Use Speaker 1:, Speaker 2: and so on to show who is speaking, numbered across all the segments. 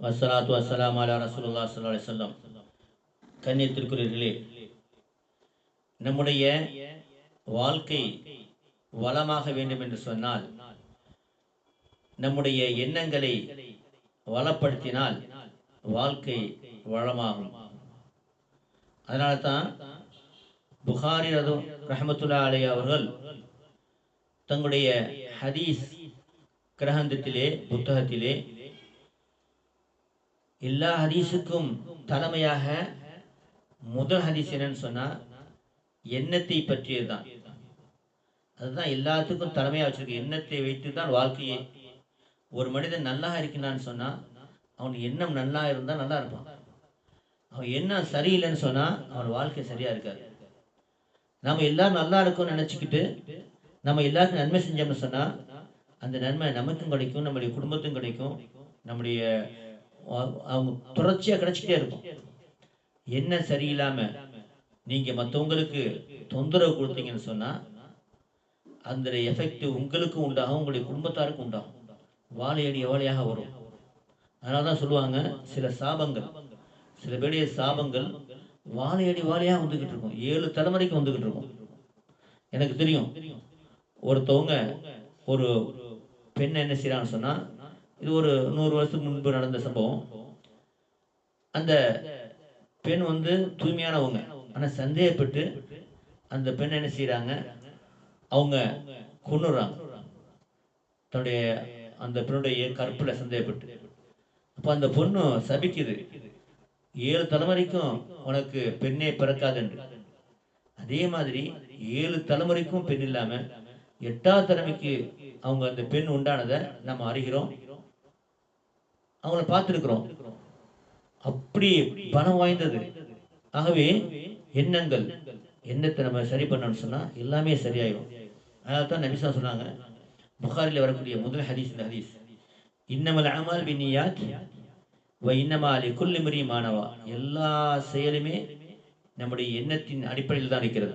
Speaker 1: வசலாத்து வசலாம் அலா ரசூலுல்லா சல்லா அலைஹி கண்ணியத்திற்குரியர்களே நம்முடைய வாழ்க்கை வளமாக வேண்டும் என்று சொன்னால் நம்முடைய எண்ணங்களை வளப்படுத்தினால் வாழ்க்கை வளமாகும். அதனால தான் புகாரி ரது ரஹமத்துல்லா அலி அவர்கள் தங்களுடைய ஹதீஸ் கிரகந்தத்திலே புத்தகத்திலே எல்லா ஹதீஸுக்கும் தலைமையாக முதல் ஹதீஸ் என்னன்னு சொன்னா எண்ணத்தை பற்றியது தான் அதுதான் எல்லாத்துக்கும் தலைமையாக வச்சிருக்கு எண்ணத்தை வைத்து தான் வாழ்க்கையே. ஒரு மனிதன் நல்லா இருக்கிறான்னு சொன்னா அவன் எண்ணம் நல்லா இருந்தால் நல்லா இருப்பான். அவன் எண்ணம் சரியில்லைன்னு சொன்னா அவன் வாழ்க்கை சரியா இருக்காது. நம்ம எல்லாரும் நல்லா இருக்கும்னு நினைச்சுக்கிட்டு நம்ம எல்லாருக்கும் நன்மை செஞ்சோம்னு சொன்னா அந்த நன்மை நமக்கும் கிடைக்கும் நம்முடைய குடும்பத்துக்கும் கிடைக்கும் நம்முடைய அவங்க தொடர்ச்சியாக கிடைச்சிட்டே இருக்கும். என்ன சரியில்லாம நீங்க மற்றவங்களுக்கு தொந்தரவு கொடுத்தீங்கன்னு சொன்னா அந்த எஃபெக்ட் உங்களுக்கும் உண்டாகும் உங்களுடைய குடும்பத்தாருக்கும் உண்டாகும். வாழையடி எவ்வளையாக வரும். அதனால தான் சொல்லுவாங்க சில சாபங்கள் சில பேருடைய சாபங்கள் வாழையடி வாழையாக வந்துகிட்டு இருக்கும். ஏழு தலைமுறைக்கு வந்துகிட்டு இருக்கும். எனக்கு தெரியும் ஒருத்தவங்க ஒரு பெண் என்ன செய்யறான்னு சொன்னா இது ஒரு நூறு வருஷத்துக்கு முன்பு நடந்த சம்பவம். அந்த பெண் வந்து தூய்மையானவங்க. ஆனா சந்தேகப்பட்டு அந்த பெண் என்ன செய்கிறாங்க அவங்க கொண்டுறாங்க தன்னுடைய அந்த பெண்ணுடைய கற்புல சந்தேகப்பட்டு. அப்போ அந்த பொண்ணு சபிக்குது. ஏழு தலைமுறைக்கும் உனக்கு பெண்ணே பிறக்காதுன்று அதே மாதிரி ஏழு தலைமுறைக்கும் பெண் இல்லாம எட்டாவது தலைமைக்கு அவங்க அந்த பெண் உண்டானதை நம்ம அறிகிறோம். அவங்கள பார்த்துருக்குறோம். அப்படி பணம் வாய்ந்தது. ஆகவே எண்ணங்கள் எண்ணத்தை நம்ம சரி பண்ணணும்னு சொன்னா எல்லாமே சரியாயிடும் அதனால தான் நபிசா சொன்னாங்க புகாரில் வரக்கூடிய முதல் ஹதீஸ் இந்த ஹதீஸ். இன்னமல் அமல் பின்னியாத் வ இன்னமா அலி மாணவா எல்லா செயலுமே நம்முடைய எண்ணத்தின் அடிப்படையில் தான் இருக்கிறது.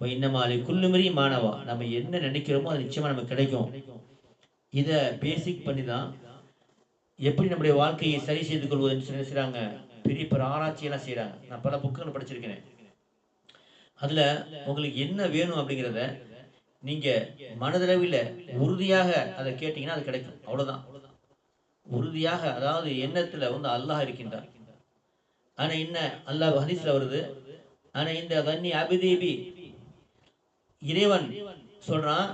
Speaker 1: வ இன்னமா அலி மாணவா நம்ம என்ன நினைக்கிறோமோ அது நிச்சயமா நமக்கு கிடைக்கும். இதை பேசிக் பண்ணி தான் எப்படி நம்முடைய வாழ்க்கையை சரி செய்து கொள்வதுன்னு சொல்லி செய்கிறாங்க பெரிய பெரிய ஆராய்ச்சியெல்லாம் செய்கிறாங்க நான் பல புக்குகள் படிச்சிருக்கிறேன். அதுல உங்களுக்கு என்ன வேணும் அப்படிங்கிறத நீங்க மனதளவில் உறுதியாக அதை கேட்டிங்கன்னா அது கிடைக்கும். அவ்வளவுதான். உறுதியாக அதாவது எண்ணத்துல வந்து அல்லாஹ் இருக்கின்றார். ஆனா என்ன? அல்லாஹ் ஹதீஸில் வருது. ஆனா இந்த கன்னி அபிதேபி இறைவன் சொல்றான்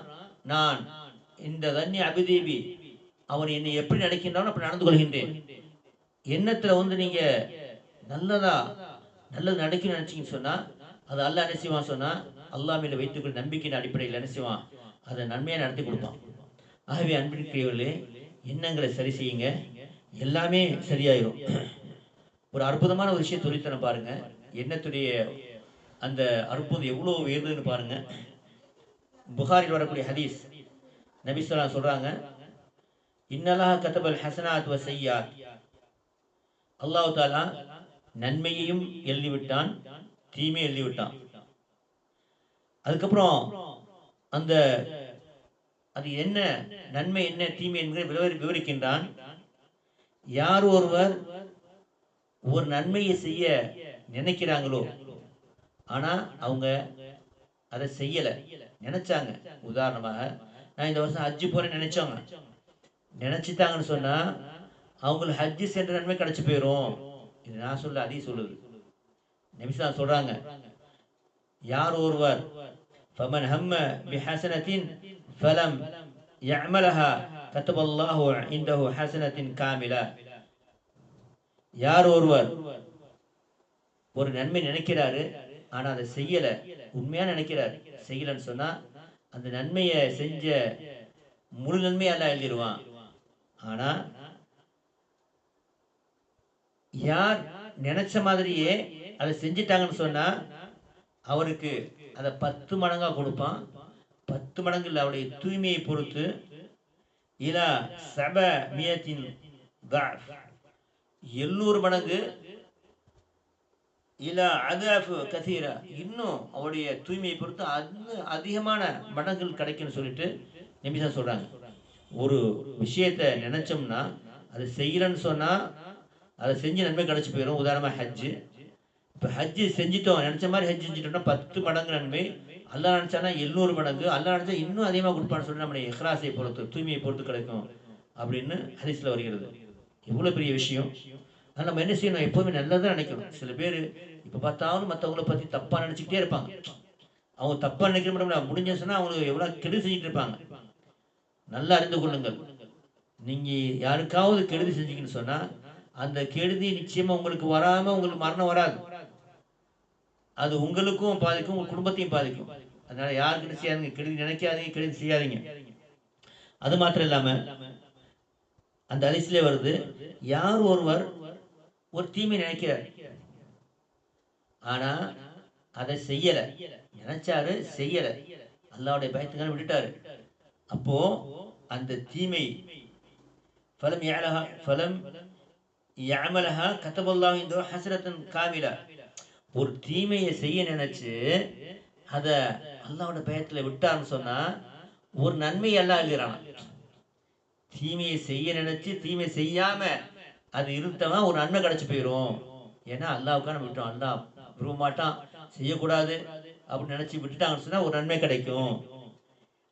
Speaker 1: நான் இந்த தன்னி அபிதேபி அவன் என்னை எப்படி நடக்கின்றானோ அப்படி நடந்து கொள்கின்றேன். எண்ணத்துல வந்து நீங்க நல்லதா நல்லது நடக்கணும்னு நினைச்சீங்கன்னு சொன்னா அது அல்லாஹ் என்ன செய்வான் சொன்னா அல்லாஹ் மேல வைத்துக்கொள் நம்பிக்கையின் அடிப்படையில் என்ன செய்வான் அதை நன்மையா நடத்தி கொடுப்பான். ஆகவே அன்பிற்குரியவர்களே எண்ணங்களை சரி செய்யுங்க. எல்லாமே சரியாயிரும். ஒரு அற்புதமான ஒரு விஷயம் துரித்தனை பாருங்க. எண்ணத்துடைய அந்த அற்புதம் எவ்வளோ உயர்ந்ததுன்னு பாருங்க. புகாரில் வரக்கூடிய ஹதீஸ் நபிஸ்வலா சொல்றாங்க. இன்னலாக கதபல் ஹசனாத் வசையாத் அல்லாஹு அல்லாஹ் தாலா நன்மையையும் எழுதிவிட்டான் தீமை எழுதிவிட்டான். அதுக்கப்புறம் அந்த அது என்ன நன்மை என்ன தீமை என்கிற விவரி விவரிக்கின்றான். யார் ஒருவர் ஒரு நன்மையை செய்ய நினைக்கிறாங்களோ ஆனா அவங்க அதை செய்யல. நினைச்சாங்க. உதாரணமாக நான் இந்த வருஷம் ஹஜ்ஜு போறேன்னு நினைச்சவங்க. நினைச்சிட்டாங்கன்னு சொன்னா அவங்களுக்கு ஹஜ்ஜு சென்ற நன்மை கிடைச்சு போயிடும் இது நான் சொல்ல அதையும் சொல்லுது நபிசா சொல்றாங்க யார் ஒருவர் فمن هم بحسنة فلم يعملها كتب الله عنده حسنة كاملة யார் ஒருவர் ஒரு நன்மை நினைக்கிறாரு ஆனா அதை செய்யல உண்மையா நினைக்கிறார் செய்யலன்னு சொன்னா அந்த நன்மையை செஞ்ச முழு நன்மையை எல்லாம் எழுதிடுவான் ஆனா யார் நினைச்ச மாதிரியே அதை செஞ்சிட்டாங்கன்னு சொன்னா அவருக்கு அதை பத்து மடங்கா கொடுப்பான். பத்து மடங்கு இல்லை அவருடைய தூய்மையை பொறுத்து இலா சப மியத்தின் எண்ணூறு மடங்கு இலா அதாஃபு கசீரா. இன்னும் அவருடைய தூய்மையை பொறுத்து அது அதிகமான மடங்கள் கிடைக்கும்னு சொல்லிட்டு நிமிஷம் சொல்கிறாங்க ஒரு விஷயத்தை நினைச்சோம்னா அதை செய்யலன்னு சொன்னா அதை செஞ்சு நன்மை கிடைச்சி போயிடும் உதாரணமா ஹஜ்ஜு இப்போ ஹஜ்ஜு செஞ்சிட்டோம். நினைச்ச மாதிரி ஹஜ் செஞ்சிட்டோம்னா பத்து மடங்கு நன்மை. அல்லா நினைச்சானா எழுநூறு மடங்கு. அல்லா நினைச்சா இன்னும் அதிகமாக கொடுப்பான்னு சொல்லி நம்முடைய எஹ்ராசை பொறுத்து தூய்மையை பொறுத்து கிடைக்கும் அப்படின்னு ஹரிசில் வருகிறது. எவ்வளோ பெரிய விஷயம். ஆனால் நம்ம என்ன செய்யணும்? எப்போதுமே நல்லதான் நினைக்கணும். சில பேர் இப்போ பார்த்தாலும் மற்றவங்கள பற்றி தப்பாக நினச்சிக்கிட்டே இருப்பாங்க. அவங்க தப்பாக நினைக்கிற மட்டும் முடிஞ்ச சொன்னால் அவங்களுக்கு எவ்வளோ கெடுதி செஞ்சுட்டு இருப்பாங்க. நல்லா அறிந்து கொள்ளுங்கள். நீங்கள் யாருக்காவது கெடுதி செஞ்சீங்கன்னு சொன்னால் அந்த கெடுதி நிச்சயமாக உங்களுக்கு வராமல் உங்களுக்கு மரணம் வராது. அது உங்களுக்கும் பாதிக்கும் உங்கள் குடும்பத்தையும் பாதிக்கும். அதனால யாருக்கிட்ட செய்யாதீங்க கெடுதி நினைக்காதீங்க கெடுதி செய்யாதீங்க. அது மாத்திரம் இல்லாம அந்த அரிசிலே வருது யார் ஒருவர் ஒரு தீமை நினைக்கிறார். ஆனா அதை செய்யல. நினைச்சாரு செய்யல. அல்லாவுடைய பயத்துக்கான விட்டுட்டாரு. அப்போ அந்த தீமை ஃபலம் யாலஹா ஃபலம் யாமலஹா கத்தபல்லாஹ் இந்த ஹசரத்தன் காமிலா. ஒரு தீமையை செய்ய நினைச்சு அத அல்லாவோட பயத்துல விட்டான்னு சொன்னா ஒரு நன்மை எல்லாம் எழுதுறான் தீமையை செய்ய நினைச்சு தீமை செய்யாம அது இருந்தவன் ஒரு நன்மை கிடைச்சு போயிடும் ஏன்னா அல்லாவுக்கான விட்டோம். அல்லாஹ் விரும்ப மாட்டான். செய்யக்கூடாது அப்படின்னு நினைச்சு விட்டுட்டாங்கன்னு சொன்னா ஒரு நன்மை கிடைக்கும்.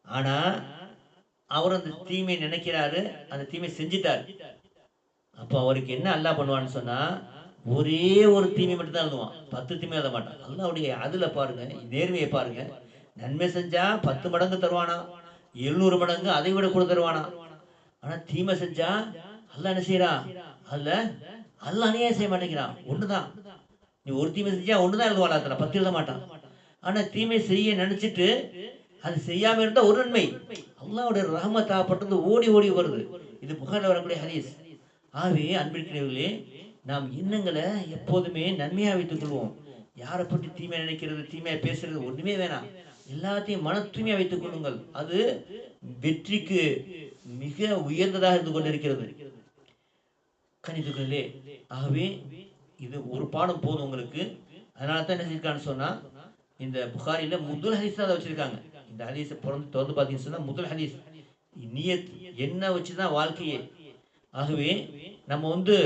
Speaker 1: ஆனா அவர் அந்த தீமையை நினைக்கிறாரு அந்த தீமை செஞ்சிட்டார். அப்போ அவருக்கு என்ன அல்லாஹ் பண்ணுவான்னு சொன்னா ஒரே ஒரு தீமை மட்டும் தான் எழுதுவான். பத்து தீமை எழுத மாட்டான். அல்லாவுடைய அதில் பாருங்க நேர்மையை பாருங்க. நன்மை செஞ்சா பத்து மடங்கு தருவானா? எழுநூறு மடங்கு அதை விட கூட தருவானா? ஆனா தீமை செஞ்சா அல்ல என்ன செய்யறான் அல்ல அல்ல அநியாயம் செய்ய மாட்டேங்கிறான். ஒண்ணுதான். நீ ஒரு தீமை செஞ்சா ஒண்ணுதான் எழுதுவான் அதுல பத்து எழுத மாட்டான். ஆனா தீமை செய்ய நினைச்சிட்டு அது செய்யாம இருந்தா ஒரு நன்மை அல்லாவுடைய ரஹமத்தாப்பட்டது ஓடி ஓடி வருது. இது புகாரில் வரக்கூடிய ஹதீஸ். ஆகவே அன்பிற்கிறவர்களே நாம் எண்ணங்களை எப்போதுமே நன்மையா வைத்துக் கொள்வோம். யாரை பற்றி தீமையாக நினைக்கிறது தீமையா பேசுறது ஒண்ணுமே வேணாம். எல்லாத்தையும் மன தூய்மையா வைத்துக் கொள்ளுங்கள். அது வெற்றிக்கு மிக உயர்ந்ததாக இருந்து கொண்டிருக்கிறது. கணிதுகளே ஆகவே இது ஒரு பாடம் போதும் உங்களுக்கு. அதனால தான் என்ன செஞ்சிருக்கான்னு சொன்னா இந்த புகாரில முதல் ஹரிசா அதை வச்சிருக்காங்க. இந்த ஹதீஸை பிறந்து திறந்து பார்த்தீங்கன்னு சொன்னால் முதல் ஹதீஸ். நீயத் என்ன வச்சு தான் வாழ்க்கையே. ஆகவே நம்ம வந்து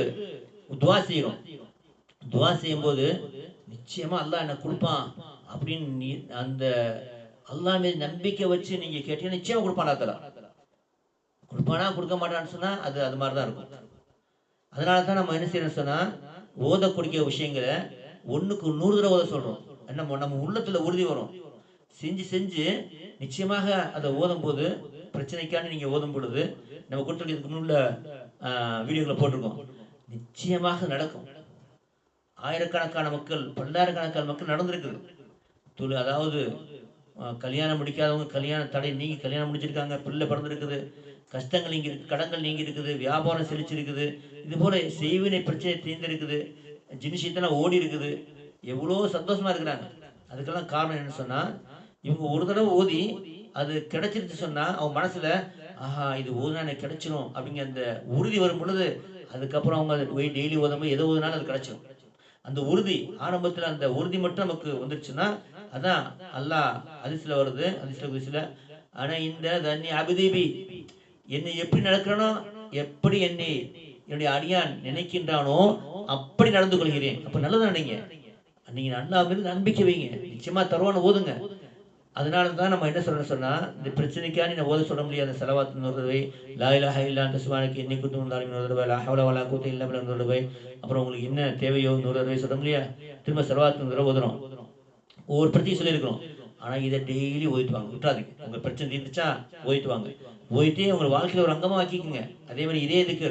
Speaker 1: துவா செய்கிறோம் துவா செய்யும்போது நிச்சயமாக அல்லாஹ் என்ன கொடுப்பான் அப்படின்னு நீ அந்த அல்லா மீது நம்பிக்கை வச்சு நீங்கள் கேட்டீங்கன்னா நிச்சயமாக கொடுப்பானா தலா கொடுப்பானா கொடுக்க மாட்டான்னு சொன்னால் அது அது மாதிரி தான் இருக்கும். அதனால தான் நம்ம என்ன செய்யணும் சொன்னால் ஓதக்கூடிய விஷயங்களை ஒன்றுக்கு நூறு தடவை ஓத சொல்கிறோம் நம்ம நம்ம உள்ளத்தில் உறுதி வரும். செஞ்சு செஞ்சு நிச்சயமாக அதை ஓதும் போது பிரச்சனைக்கான நீங்க ஓதும் பொழுது நம்ம கொடுத்துருக்கிறதுக்கு முன்னுள்ள வீடியோக்களை போட்டிருக்கோம். நிச்சயமாக நடக்கும். ஆயிரக்கணக்கான மக்கள் பல்லாயிரக்கணக்கான மக்கள் நடந்திருக்குது துளி அதாவது கல்யாணம் முடிக்காதவங்க கல்யாண தடை நீங்கி கல்யாணம் முடிச்சிருக்காங்க பிள்ளை பிறந்திருக்குது கஷ்டங்கள் இங்கே இருக்கு கடங்கள் நீங்கி இருக்குது வியாபாரம் செழிச்சிருக்குது இது போல செய்வினை பிரச்சனை தீர்ந்திருக்குது ஜினிஷத்தெல்லாம் ஓடி இருக்குது எவ்வளோ சந்தோஷமா இருக்கிறாங்க. அதுக்கெல்லாம் காரணம் என்னன்னு சொன்னா இவங்க ஒரு தடவை ஓதி அது கிடைச்சிருச்சு சொன்னா அவங்க மனசுல ஆஹா இது ஓதுனா எனக்கு கிடைச்சிரும். அப்படிங்கிற அந்த உறுதி வரும் பொழுது அதுக்கப்புறம் அவங்க போய் டெய்லி ஓதும்போது எதை ஓதுனாலும் அது கிடைச்சிரும். அந்த உறுதி ஆரம்பத்துல அந்த உறுதி மட்டும் நமக்கு வந்துருச்சுன்னா அதான் அல்லாஹ் அதிசல வருது அதிசல குதிசில ஆனா இந்த தண்ணி அபிதீபி என்னை எப்படி நடக்கிறனோ எப்படி என்னை என்னுடைய அடியான் நினைக்கின்றானோ அப்படி நடந்து கொள்கிறேன். அப்ப நல்லது நினைங்க. நீங்க நல்லா மீது நம்பிக்கை வைங்க. நிச்சயமா தருவான்னு ஓதுங்க. அதனால தான் நம்ம என்ன சொல்றோம் சொன்னால் இந்த பிரச்சனைக்காக நீ ஓத சொல்ல முடியாத. செலவாத்து நூறு ரூபாய் லா இலாஹ இல்லா அந்த சுபானுக்கு என்னை குத்து வந்தாலும் நூறு ரூபாய் லா வலா கூத்து இல்லை நூறு ரூபாய் அப்புறம் உங்களுக்கு என்ன தேவையோ நூறு ரூபாய் சொல்ல முடியா? திரும்ப செலவாத்து நூறு ரூபாய் ஓதுறோம் ஒவ்வொரு பிரச்சனையும் சொல்லியிருக்கிறோம். ஆனால் இதை டெய்லி ஓதிட்டு வாங்க. விட்டுறாதீங்க. உங்கள் பிரச்சனை தீர்ந்துச்சா ஓதிட்டு வாங்க. உங்கள் வாழ்க்கையில் ஒரு அங்கமாக ஆக்கிக்கோங்க. அதே மாதிரி இதே இதுக்கு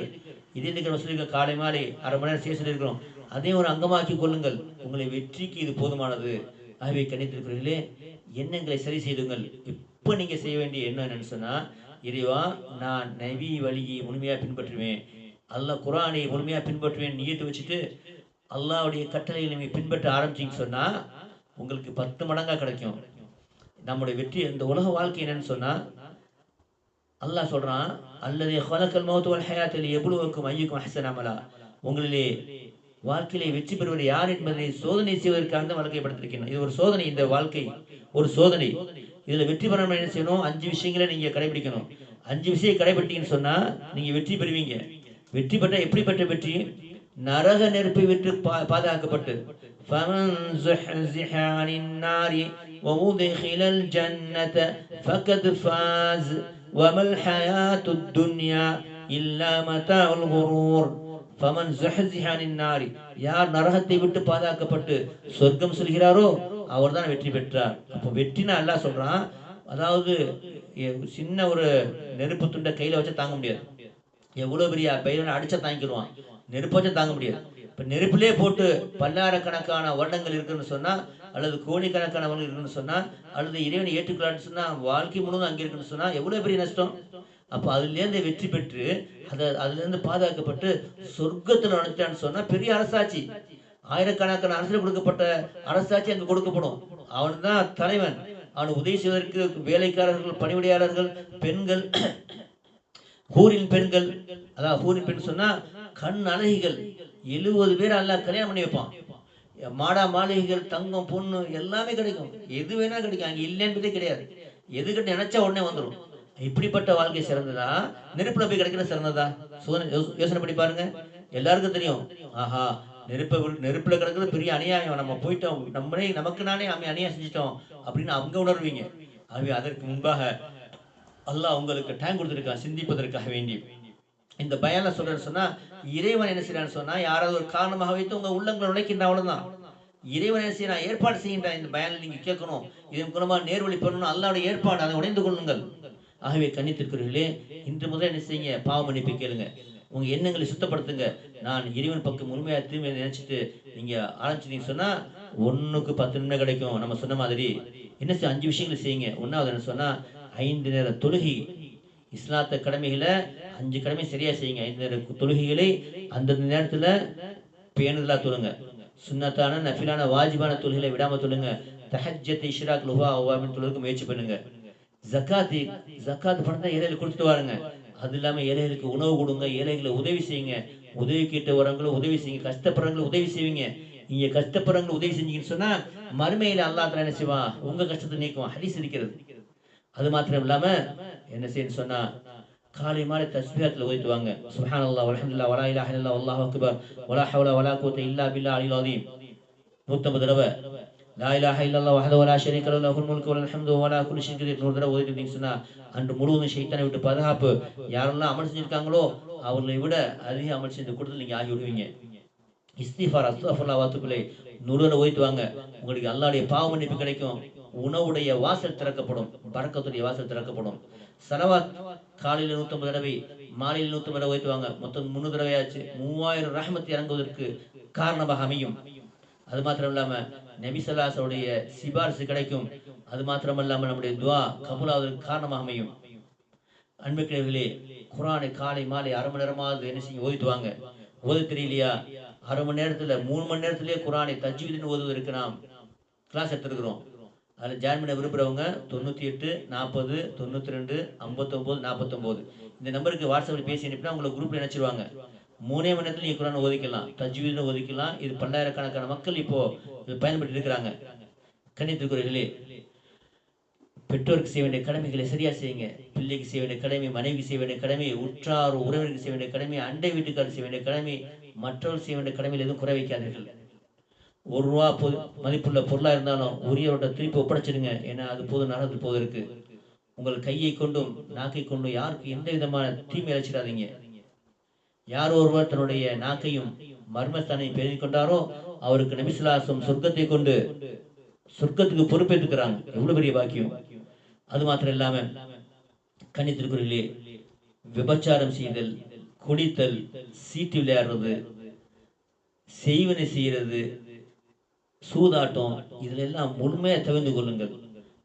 Speaker 1: இதே இதுக்கு நம்ம சொல்லியிருக்கோம் காலை மாலை அரை மணி நேரம் செய்ய சொல்லியிருக்கிறோம். அதையும் ஒரு அங்கமாக்கி கொள்ளுங்கள். உங்களை வெற்றிக்கு இது போதுமானது. ஆகவே கணித்திருக்கிறீர்களே எண்ணங்களை சரி செய்துங்கள். இப்போ நீங்கள் செய்ய வேண்டிய எண்ணம் என்னன்னு சொன்னால் இறைவா நான் நவி வழியை முழுமையாக பின்பற்றுவேன். அல்லாஹ் குரானை முழுமையாக பின்பற்றுவேன் நியத்து வச்சுட்டு அல்லாவுடைய கட்டளைகளை நீங்கள் பின்பற்ற ஆரம்பிச்சீங்கன்னு சொன்னால் உங்களுக்கு பத்து மடங்காக கிடைக்கும். நம்முடைய வெற்றி இந்த உலக வாழ்க்கை என்னன்னு சொன்னால் அல்லாஹ் சொல்கிறான் அல்லது ஹலக்கல் மௌத்து வல் ஹயாத்தில் எவ்வளவுக்கும் ஐயுக்கும் ஹசனாமலா உங்களிலே வாழ்க்கையிலே வெற்றி பெறுவது யார் என்பதை சோதனை செய்வதற்காக தான் வழக்கைப்படுத்திருக்கணும் இது ஒரு சோதனை இந்த வாழ்க்கை. ஒரு சோதனை இதுல வெற்றி பெற என்ன செய்யணும் அஞ்சு விஷயங்களை நீங்க கடைபிடிக்கணும் அஞ்சு விஷயம் கடைபிடிட்டீங்கன்னு சொன்னா நீங்க வெற்றி பெறுவீங்க வெற்றி பெற்ற எப்படிப்பட்ட வெற்றி நரக நெருப்பை விட்டு பா- பாதுகாக்கப்பட்டு فمن زحزح عن النار وأدخل الجنة فقد فاز وما الحياة الدنيا إلا متاع الغرور فمن زحزح عن النار யார் நரகத்தை விட்டு பாதுகாக்கப்பட்டு சொர்க்கம் செல்கிறாரோ அவர் தான் வெற்றி பெற்றார். அப்போ வெற்றினா எல்லாம் சொல்றான் அதாவது எ- சின்ன ஒரு நெருப்பு துண்டை கையில வச்சா தாங்க முடியாது. எவ்வளவு பெரிய பயிரை அடிச்சா தாங்கிடுவான் நெருப்பு வச்சா தாங்க முடியாது. இப்ப நெருப்பிலே போட்டு பல்லாயிரக்கணக்கான வருடங்கள் இருக்குன்னு சொன்னா அல்லது கோடிக்கணக்கான வருடங்கள் இருக்குன்னு சொன்னா அல்லது இறைவனை ஏற்றுக்கலான்னு சொன்னா வாழ்க்கை முழுவதும் அங்கே இருக்குன்னு சொன்னா எவ்வளவு பெரிய நஷ்டம்? அப்போ அதுலேருந்து வெற்றி பெற்று அதை அதுலேருந்து பாதுகாக்கப்பட்டு சொர்க்கத்தில் நுழைச்சான்னு சொன்னால் பெரிய அரசாட்சி. ஆயிரக்கணக்கான அரசு கொடுக்கப்பட்ட அரசாட்சி அங்கு கொடுக்கப்படும். அவன் தான் தலைவன். அவன் உதவி செய்வதற்கு வேலைக்காரர்கள் பணிவிடையாளர்கள் பெண்கள் ஹூரின் பெண்கள் அதாவது ஹூரின் பெண் சொன்னா கண் அழகிகள். எழுபது பேர் அல்லாஹ் கல்யாணம் பண்ணி வைப்பான். மாடா மாளிகைகள் தங்கம் பொண்ணு எல்லாமே கிடைக்கும். எது வேணா கிடைக்கும். அங்கே இல்லைன்றதே கிடையாது. எது நினைச்சா உடனே வந்துடும் இப்படிப்பட்ட வாழ்க்கை சிறந்ததா? நெருப்புல போய் கிடைக்கிறது சிறந்ததா? சோதனை யோசனை பண்ணி பாருங்க. எல்லாருக்கும் தெரியும். ஆஹா நெருப்பை விட்டு- நெருப்புல கிடக்கிறது பெரிய அநியாயம். நம்ம போயிட்டோம். நம்மளே நமக்கு நானே அமை அநியாயம் செஞ்சிட்டோம் அப்படின்னு அவங்க உணர்வீங்க. ஆகவே அதற்கு முன்பாக அல்லாஹ் உங்களுக்கு டைம் கொடுத்துருக்கான் சிந்திப்பதற்காக வேண்டி. இந்த பயனை சொல்றேன்னு சொன்னா இறைவன் என்ன செய்யறான்னு சொன்னா யாராவது ஒரு காரணமாக வைத்து உங்க உள்ளங்களை உழைக்கின்ற அவ்வளவுதான். இறைவன் என்ன செய்யறான் ஏற்பாடு செய்கின்ற இந்த பயனில் நீங்க கேட்கணும். இதன் மூலமா நேர்வழி பெறணும் அல்லாவுடைய ஏற்பாடு. அதை உடைந்து கொள்ளுங்கள். ஆகவே கண்ணித்திருக்கிறீர்களே இன்று முதல் என்ன செய்யுங்க? பாவ மன்னிப்பு கேளுங்க. உங்க எண்ணங்களை சுத்தப்படுத்துங்க. நான் இறைவன் பக்கம் முழுமையா திரும்பி நினைச்சிட்டு நீங்க ஆரம்பிச்சிட்டீங்கன்னு சொன்னா ஒண்ணுக்கு பத்து நிமிடம் கிடைக்கும். நம்ம சொன்ன மாதிரி என்ன செய்ய அஞ்சு விஷயங்களை செய்யுங்க. ஒன்னாவது என்ன சொன்னா ஐந்து நேர தொழுகை. இஸ்லாத்த கடமைகளை அஞ்சு கடமை சரியா செய்யுங்க. ஐந்து நேர தொழுகைகளை அந்தந்த நேரத்துல பேணுதலா தொழுங்க. சுண்ணத்தான நஃபிலான வாஜிபான தொழுகைகளை விடாம தொழுங்க. தஹஜத்தை இஷ்ராக் லுஹா அப்படின்னு தொழுகைக்கு முயற்சி பண்ணுங்க. ஜக்காத்து ஜக்காத் பணத்தை ஏழைகளுக்கு கொடுத்துட்டு வாருங்க. அது இல்லாம ஏழைகளுக்கு உணவு கொடுங்க ஏழைகளை உதவி செய்யுங்க. உதவி கேட்டு வரவங்களும் உதவி செய்யுங்க. கஷ்டப்படுறவங்களும் உதவி செய்வீங்க. நீங்க கஷ்டப்படுறவங்களும் உதவி செஞ்சீங்கன்னு சொன்னா மறுமையில அல்லாஹ் என்ன செய்வான் உங்க கஷ்டத்தை நீக்குவான். ஹதீஸ் இருக்கிறது. அது மாத்திரம் இல்லாம என்ன செய்யணும் சொன்னா காலை மாலை தஸ்பீஹாத்துல ஓதிட்டுவாங்க சுப்ஹானல்லாஹ் வல்ஹம்துலில்லாஹ் வலா இலாஹ இல்லல்லாஹ் வல்லாஹு அக்பர். வலா ஹவ்ல வலா கூத்த இல்லா பில்லா அலில் அதீம் 150 தடவை. லா இலாஹ இல்லல்லாஹ் வஹ்தஹு லா ஷரீக லஹு லஹுல் முல்கு வலல் ஹம்து வலா குல்லி ஷைஇன் கதீர் நூறு தடவை ஓதிட்டு சொன்னா அன்று முழுவதும் ஷைத்தானை விட்டு பாதுகாப்பு. யாரெல்லாம் அமல் செஞ்சிருக்காங்களோ அவர்களை விட அதிக அமல் செஞ்சு கூட்டத்தில் நீங்க ஆகி விடுவீங்க. இஸ்திஃபார் அஸ்தஃபுல்லா வாத்துக்களை நூறுல ஓய்த்து வாங்க. உங்களுக்கு அல்லாஹ்வுடைய பாவ மன்னிப்பு கிடைக்கும். உணவுடைய வாசல் திறக்கப்படும். பறக்கத்துடைய வாசல் திறக்கப்படும். சலவாத் காலையில் நூற்றம்பது தடவை மாலையில் நூற்றம்பது தடவை ஓய்த்துவாங்க மொத்தம் முந்நூறு தடவையாச்சு. மூவாயிரம் ரஹமத் இறங்குவதற்கு காரணமாக அமையும். அது மாத்திரம் இல்லாமல் நபிசல்லாசோடைய சிபாரிசு கிடைக்கும். அது மாத்திரமல்லாமல் நம்முடைய துவா கபுலாவதற்கு காரணமாக அமையும் அன்புக்கிழர்களே குரானை காலை மாலை அரை மணி நேரமாவது என்ன செய்யும்? ஓதித்துவாங்க. ஓத தெரியலையா? அரை மணி நேரத்துல மூணு மணி நேரத்திலேயே குரானை தஜ்வீதுன்னு ஓதுவதற்கு நாம் கிளாஸ் எடுத்துருக்கிறோம். அதில் ஜாயின் பண்ண விரும்புகிறவங்க தொண்ணூற்றி எட்டு நாற்பது தொண்ணூற்றி ரெண்டு ஐம்பத்தொம்போது நாற்பத்தொம்போது. இந்த நம்பருக்கு வாட்ஸ்அப்பில் பேசி அனுப்பினா உங்களை குரூப்பில் நினச்சிருவாங்க மூணே மணி நேரத்தில் நீங்கள் குரான் ஒதுக்கலாம் தஜ்வீதுன்னு ஒதுக்கலாம் இது பல்லாயிரக்கணக்கான மக்கள் இப்போ பயன்பட்டு இருக்கிறாங்க கண்ணியத்திற்குரியர்களே பெற்றோருக்கு செய்ய வேண்டிய கடமைகளை சரியா செய்யுங்க. பிள்ளைக்கு செய்ய வேண்டிய கடமை மனைவிக்கு செய்ய வேண்டிய கடமை உற்றார் உறவினருக்கு செய்ய வேண்டிய கடமை அண்டை வீட்டுக்காரர் செய்ய வேண்டிய கடமை மற்றவர்கள் செய்ய வேண்டிய கடமையில் எதுவும் குறை வைக்காதீர்கள். ஒரு ரூபா பொது மதிப்புள்ள பொருளா இருந்தாலும் உரியவர்கிட்ட திருப்பி ஒப்படைச்சிடுங்க. ஏன்னா அது போது நடந்து போவதற்கு உங்கள் கையை கொண்டும் நாக்கை கொண்டும் யாருக்கு எந்த விதமான தீமை அழைச்சிடாதீங்க யார் ஒருவர் தன்னுடைய நாக்கையும் மர்மஸ்தானை பேசிக் கொண்டாரோ அவருக்கு நபிசுலாசம் சொர்க்கத்தை கொண்டு சொர்க்கத்துக்கு பொறுப்பேற்றுக்கிறாங்க. எவ்வளவு பெரிய பாக்கியம். அது மாத்திரம் இல்லாம கன்னித்திருக்குறளே விபச்சாரம் செய்தல் குடித்தல் சீட்டு விளையாடுறது செய்வனை செய்யறது சூதாட்டம் இதுல எல்லாம் முழுமையா தவிர்ந்து கொள்ளுங்கள்.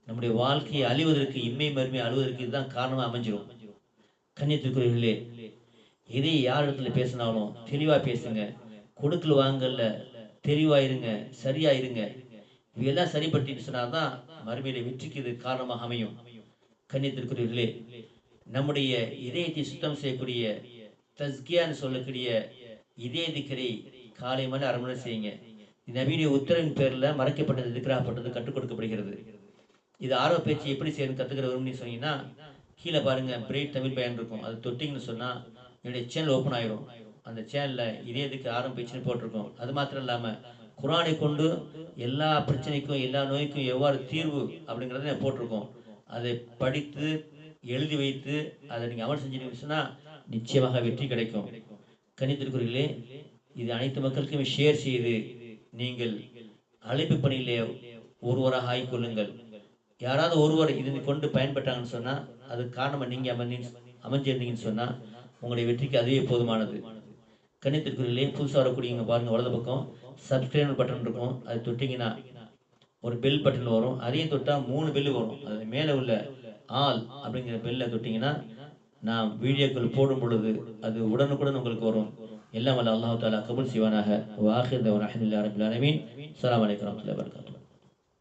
Speaker 1: நம்முடைய வாழ்க்கையை அழிவதற்கு இம்மை மருமை அழுவதற்கு இதுதான் காரணமா அமைஞ்சிரும். கன்னியத்திற்குரியர்களே எதை யார் இடத்துல பேசினாலும் தெளிவாக பேசுங்க. கொடுக்கல் வாங்கல்ல தெளிவாக இருங்க சரியாக இருங்க இவையெல்லாம் சரிபட்டு சொன்னாதான் மறுமையில வெற்றிக்கு இது காரணமாக அமையும். கண்ணியத்திற்குரியவர்களே நம்முடைய இதயத்தை சுத்தம் செய்யக்கூடிய தஸ்கியான்னு சொல்லக்கூடிய இதய திக்கரை காலை மணி அரை மணி செய்யுங்க. நவீன உத்தரவின் பேரில் மறைக்கப்பட்டது திக்ராப்பட்டது கற்றுக் கொடுக்கப்படுகிறது. இது ஆர்வ பேச்சு எப்படி செய்யணும் கற்றுக்கிற விரும்பி சொன்னீங்கன்னா கீழே பாருங்க பிரேட் தமிழ் பயன் இருக்கும். அது தொட்டிங்கன்னு சொன்னால் என்னுடைய சேனல் ஓப்பன் ஆயிரும். அந்த சேனலில் இதே இதுக்கு ஆரம்பிச்சுன்னு போட்டிருக்கோம். அது மாத்திரம் இல்லாமல் குரானை கொண்டு எல்லா பிரச்சனைக்கும் எல்லா நோய்க்கும் எவ்வாறு தீர்வு அப்படிங்கிறத போட்டிருக்கோம். அதை படித்து எழுதி வைத்து அதை நீங்கள் அமல் செஞ்சீங்கன்னா சொன்னால் நிச்சயமாக வெற்றி கிடைக்கும். கணித்திருக்கிறீர்களே இது அனைத்து மக்களுக்கும் ஷேர் செய்து நீங்கள் அழைப்பு பணியிலே ஒருவராக ஆய்கொள்ளுங்கள் யாராவது ஒருவர் இது கொண்டு பயன்பட்டாங்கன்னு சொன்னால் அதுக்கு காரணமாக நீங்கள் அமர்ந்தீங்க அமைஞ்சிருந்தீங்கன்னு சொன்னால் உங்களுடைய வெற்றிக்கு அதுவே போதுமானது. கணித்திற்குள்ளே புதுசாக வரக்கூடியவங்க பாருங்கள் வலது பக்கம் சப்ஸ்கிரைப் பட்டன் இருக்கும். அது தொட்டிங்கன்னா ஒரு பெல் பட்டன் வரும். அதையும் தொட்டால் மூணு பெல் வரும். அது மேலே உள்ள ஆல் அப்படிங்கிற பெல்லை தொட்டிங்கன்னா நாம் வீடியோக்கள் போடும் பொழுது அது உடனுக்குடன் உங்களுக்கு வரும். எல்லாம் வல்ல அல்லாஹு தாலா கபுல் சிவானாக வாஹிர் தவன் அஹமதுல்லா ரபில் அலமீன் அஸ்ஸலாமு அலைக்கும் வரஹ்மத்துல்லாஹி